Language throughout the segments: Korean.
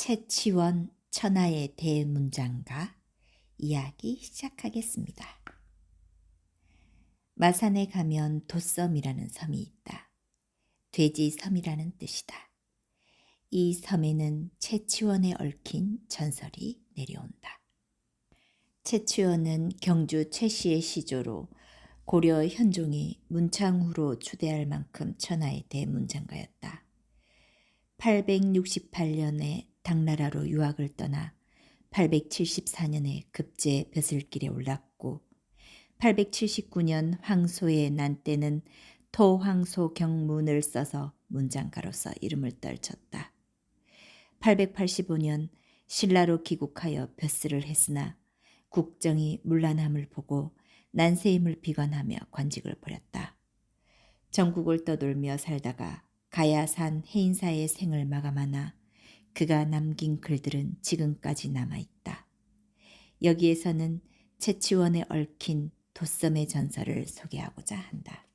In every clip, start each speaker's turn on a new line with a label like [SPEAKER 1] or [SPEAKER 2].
[SPEAKER 1] 채치원 천하의 대문장가 이야기 시작하겠습니다. 마산에 가면 도섬이라는 섬이 있다. 돼지 섬이라는 뜻이다. 이 섬에는 채치원에 얽힌 전설이 내려온다. 채치원은 경주 최씨의 시조로 고려 현종이 문창후로 추대할 만큼 천하의 대문장가였다. 868년에 당나라로 유학을 떠나 874년에 급제 벼슬길에 올랐고 879년 황소의 난 때는 토황소 경문을 써서 문장가로서 이름을 떨쳤다. 885년 신라로 귀국하여 벼슬을 했으나 국정이 문란함을 보고 난세임을 비관하며 관직을 버렸다. 전국을 떠돌며 살다가 가야산 해인사의 생을 마감하나 그가 남긴 글들은 지금까지 남아있다. 여기에서는 채치원에 얽힌 도섬의 전설을 소개하고자 한다.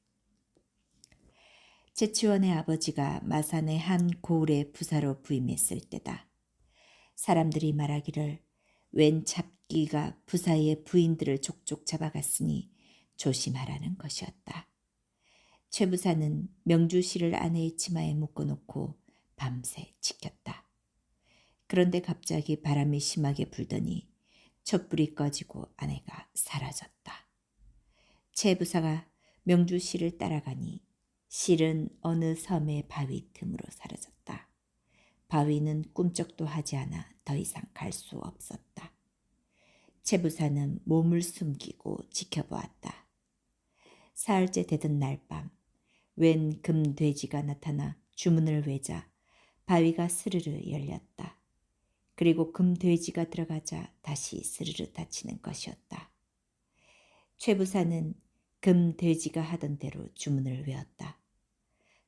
[SPEAKER 1] 채치원의 아버지가 마산의 한 고을의 부사로 부임했을 때다. 사람들이 말하기를 웬 잡기가 부사의 부인들을 족족 잡아갔으니 조심하라는 것이었다. 최 부사는 명주씨를 아내의 치마에 묶어놓고 밤새 지켰다. 그런데 갑자기 바람이 심하게 불더니 촛불이 꺼지고 아내가 사라졌다. 최 부사가 명주 씨를 따라가니 실은 어느 섬의 바위 틈으로 사라졌다. 바위는 꿈쩍도 하지 않아 더 이상 갈 수 없었다. 최 부사는 몸을 숨기고 지켜보았다. 사흘째 되던 날 밤 웬 금돼지가 나타나 주문을 외자 바위가 스르르 열렸다. 그리고 금돼지가 들어가자 다시 스르르 닫히는 것이었다. 최부사는 금돼지가 하던 대로 주문을 외웠다.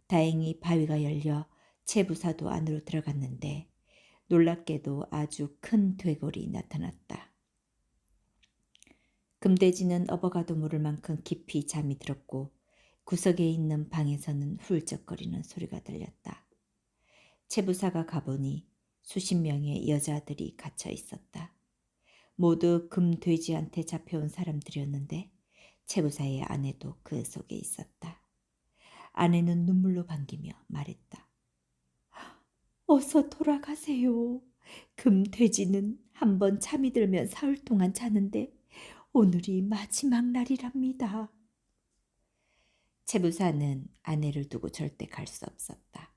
[SPEAKER 1] 다행히 바위가 열려 최부사도 안으로 들어갔는데 놀랍게도 아주 큰 되골이 나타났다. 금돼지는 업어가도 모를 만큼 깊이 잠이 들었고 구석에 있는 방에서는 훌쩍거리는 소리가 들렸다. 채부사가 가보니 수십 명의 여자들이 갇혀 있었다. 모두 금돼지한테 잡혀온 사람들이었는데 채부사의 아내도 그 속에 있었다. 아내는 눈물로 반기며 말했다. 어서 돌아가세요. 금돼지는 한 번 잠이 들면 사흘 동안 자는데 오늘이 마지막 날이랍니다. 채부사는 아내를 두고 절대 갈 수 없었다.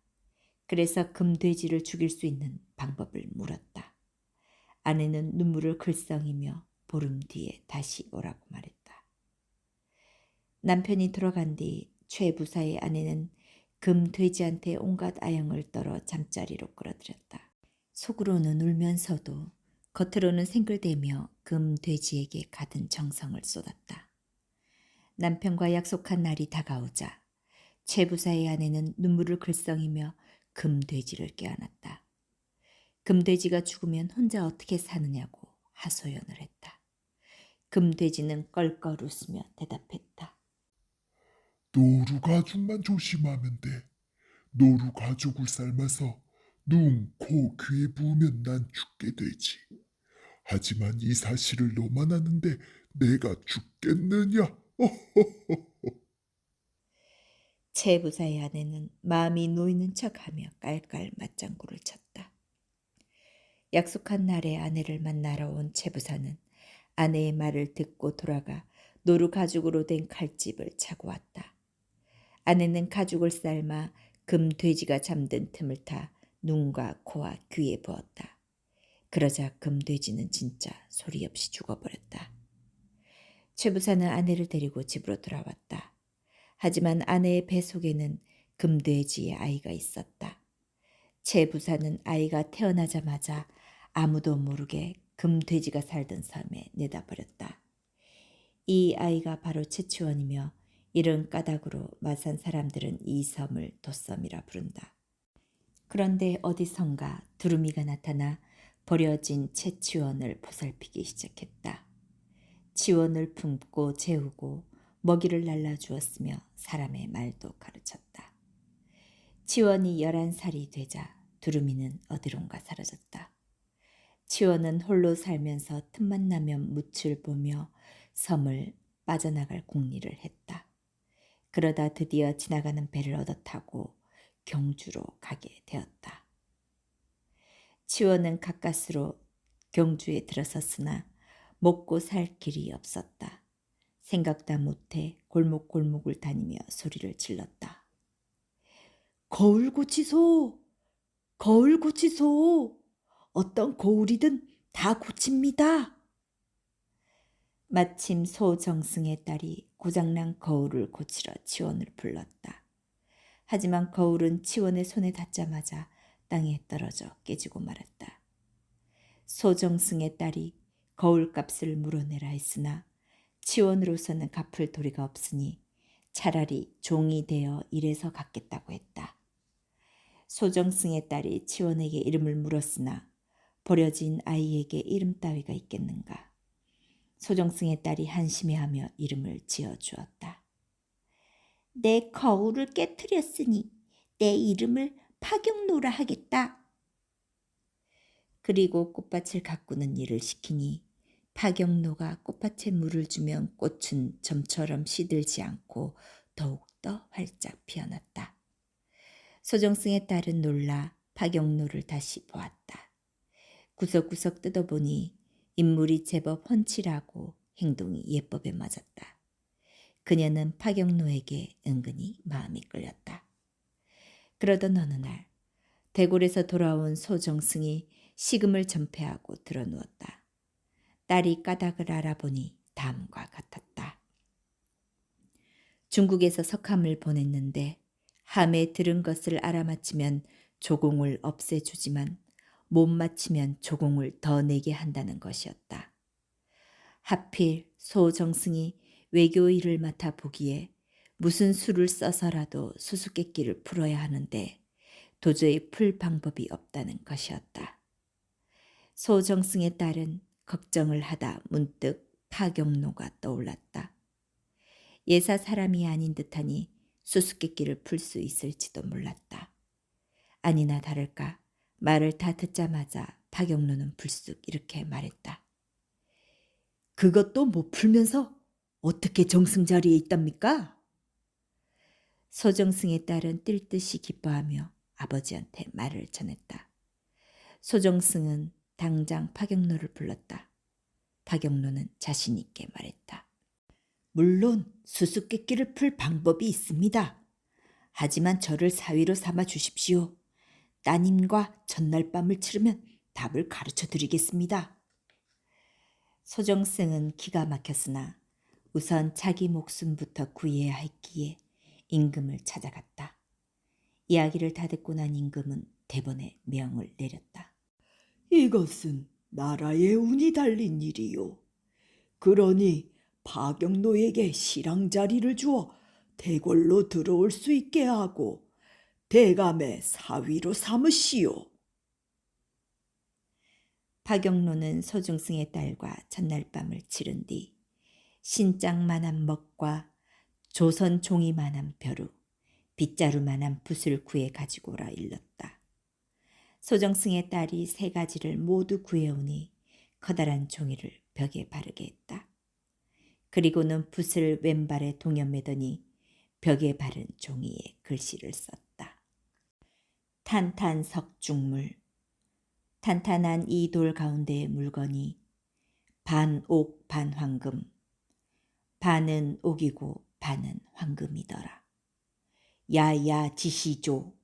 [SPEAKER 1] 그래서 금돼지를 죽일 수 있는 방법을 물었다. 아내는 눈물을 글썽이며 보름 뒤에 다시 오라고 말했다. 남편이 들어간 뒤 최 부사의 아내는 금 돼지한테 온갖 아영을 떨어 잠자리로 끌어들였다. 속으로는 울면서도 겉으로는 생글대며 금 돼지에게 가든 정성을 쏟았다. 남편과 약속한 날이 다가오자 최 부사의 아내는 눈물을 글썽이며 금 돼지를 깨어났다. 금돼지가 죽으면 혼자 어떻게 사느냐고 하소연을 했다. 금돼지는 껄껄 웃으며 대답했다.
[SPEAKER 2] 노루 가죽만 조심하면 돼. 노루 가죽을 삶아서 눈, 코, 귀에 부으면 난 죽게 되지. 하지만 이 사실을 너만 아는데 내가 죽겠느냐?
[SPEAKER 1] 최부사의 아내는 마음이 놓이는 척하며 깔깔 맞장구를 쳤다. 약속한 날에 아내를 만나러 온 최부사는 아내의 말을 듣고 돌아가 노루 가죽으로 된 칼집을 차고 왔다. 아내는 가죽을 삶아 금 돼지가 잠든 틈을 타 눈과 코와 귀에 부었다. 그러자 금 돼지는 진짜 소리 없이 죽어버렸다. 최부사는 아내를 데리고 집으로 돌아왔다. 하지만 아내의 배 속에는 금돼지의 아이가 있었다. 최부사는 아이가 태어나자마자 아무도 모르게 금돼지가 살던 섬에 내다버렸다. 이 아이가 바로 최치원이며 이런 까닭으로 마산 사람들은 이 섬을 도섬이라 부른다. 그런데 어디선가 두루미가 나타나 버려진 채치원을 보살피기 시작했다. 지원을 품고 재우고 먹이를 날라주었으며 사람의 말도 가르쳤다. 지원이 열한 살이 되자 두루미는 어디론가 사라졌다. 치원은 홀로 살면서 틈만 나면 묻을 보며 섬을 빠져나갈 궁리를 했다. 그러다 드디어 지나가는 배를 얻어 타고 경주로 가게 되었다. 치원은 가까스로 경주에 들어섰으나 먹고 살 길이 없었다. 생각다 못해 골목골목을 다니며 소리를 질렀다. 거울 고치소! 거울 고치소! 어떤 거울이든 다 고칩니다. 마침 소정승의 딸이 고장난 거울을 고치러 치원을 불렀다. 하지만 거울은 치원의 손에 닿자마자 땅에 떨어져 깨지고 말았다. 소정승의 딸이 거울값을 물어내라 했으나 치원으로서는 갚을 도리가 없으니 차라리 종이 되어 일해서 갚겠다고 했다. 소정승의 딸이 치원에게 이름을 물었으나 버려진 아이에게 이름 따위가 있겠는가. 소정승의 딸이 한심해하며 이름을 지어 주었다. 내 거울을 깨뜨렸으니 내 이름을 파경노라 하겠다. 그리고 꽃밭을 가꾸는 일을 시키니 파경노가 꽃밭에 물을 주면 꽃은 점처럼 시들지 않고 더욱더 활짝 피어났다. 소정승의 딸은 놀라 파경노를 다시 보았다. 구석구석 뜯어보니 인물이 제법 훤칠하고 행동이 예법에 맞았다. 그녀는 파경노에게 은근히 마음이 끌렸다. 그러던 어느 날 대골에서 돌아온 소정승이 식음을 전폐하고 드러누웠다. 딸이 까닭을 알아보니 다음과 같았다. 중국에서 석함을 보냈는데 함에 들은 것을 알아맞히면 조공을 없애주지만 못 맞히면 조공을 더 내게 한다는 것이었다. 하필 소정승이 외교 일을 맡아 보기에 무슨 수를 써서라도 수수께끼를 풀어야 하는데 도저히 풀 방법이 없다는 것이었다. 소정승의 딸은 걱정을 하다 문득 파경노가 떠올랐다. 예사 사람이 아닌 듯하니 수수께끼를 풀 수 있을지도 몰랐다. 아니나 다를까 말을 다 듣자마자 파경노는 불쑥 이렇게 말했다. 그것도 못 풀면서 어떻게 정승 자리에 있답니까? 소정승의 딸은 뛸 듯이 기뻐하며 아버지한테 말을 전했다. 소정승은 당장 파경노를 불렀다. 파경노는 자신 있게 말했다. 물론 수수께끼를 풀 방법이 있습니다. 하지만 저를 사위로 삼아 주십시오. 따님과 전날 밤을 치르면 답을 가르쳐 드리겠습니다. 소정승은 기가 막혔으나 우선 자기 목숨부터 구해야 했기에 임금을 찾아갔다. 이야기를 다 듣고 난 임금은 대번에 명을 내렸다.
[SPEAKER 3] 이것은 나라의 운이 달린 일이요. 그러니 파경노에게 시랑 자리를 주어 대궐로 들어올 수 있게 하고 대감의 사위로 삼으시오.
[SPEAKER 1] 파경로는 소중승의 딸과 첫날 밤을 치른 뒤 신장만한 먹과 조선 종이만한 벼루, 빗자루만한 붓을 구해 가지고 오라 일렀다. 소정승의 딸이 세 가지를 모두 구해오니 커다란 종이를 벽에 바르게 했다. 그리고는 붓을 왼발에 동여매더니 벽에 바른 종이에 글씨를 썼다. 탄탄석중물 탄탄한 이 돌 가운데의 물건이 반옥 반황금 반은 옥이고 반은 황금이더라. 야야 지시조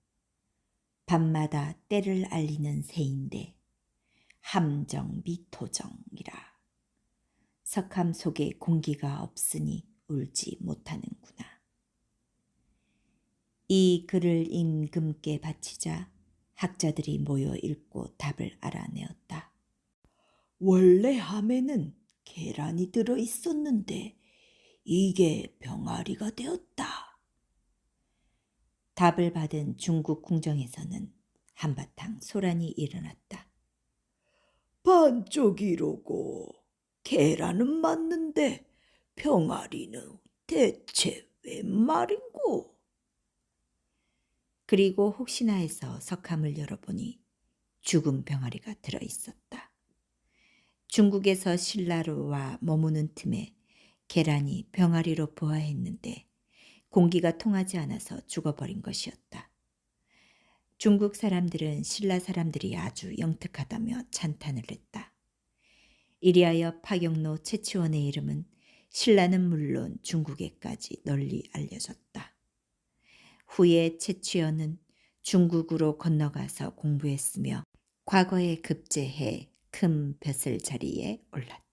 [SPEAKER 1] 밤마다 때를 알리는 새인데 함정 미토정이라. 석함 속에 공기가 없으니 울지 못하는구나. 이 글을 임금께 바치자 학자들이 모여 읽고 답을 알아내었다.
[SPEAKER 3] 원래 함에는 계란이 들어 있었는데 이게 병아리가 되었다.
[SPEAKER 1] 답을 받은 중국 궁정에서는 한바탕 소란이 일어났다.
[SPEAKER 3] 반쪽이로고 계란은 맞는데 병아리는 대체 웬 말인고?
[SPEAKER 1] 그리고 혹시나 해서 석함을 열어보니 죽은 병아리가 들어 있었다. 중국에서 신라로 와 머무는 틈에 계란이 병아리로 부화했는데 공기가 통하지 않아서 죽어버린 것이었다. 중국 사람들은 신라 사람들이 아주 영특하다며 찬탄을 했다. 이리하여 파경로 채치원의 이름은 신라는 물론 중국에까지 널리 알려졌다. 후에 채취원은 중국으로 건너가서 공부했으며 과거에 급제해 큰 벼슬 자리에 올랐다.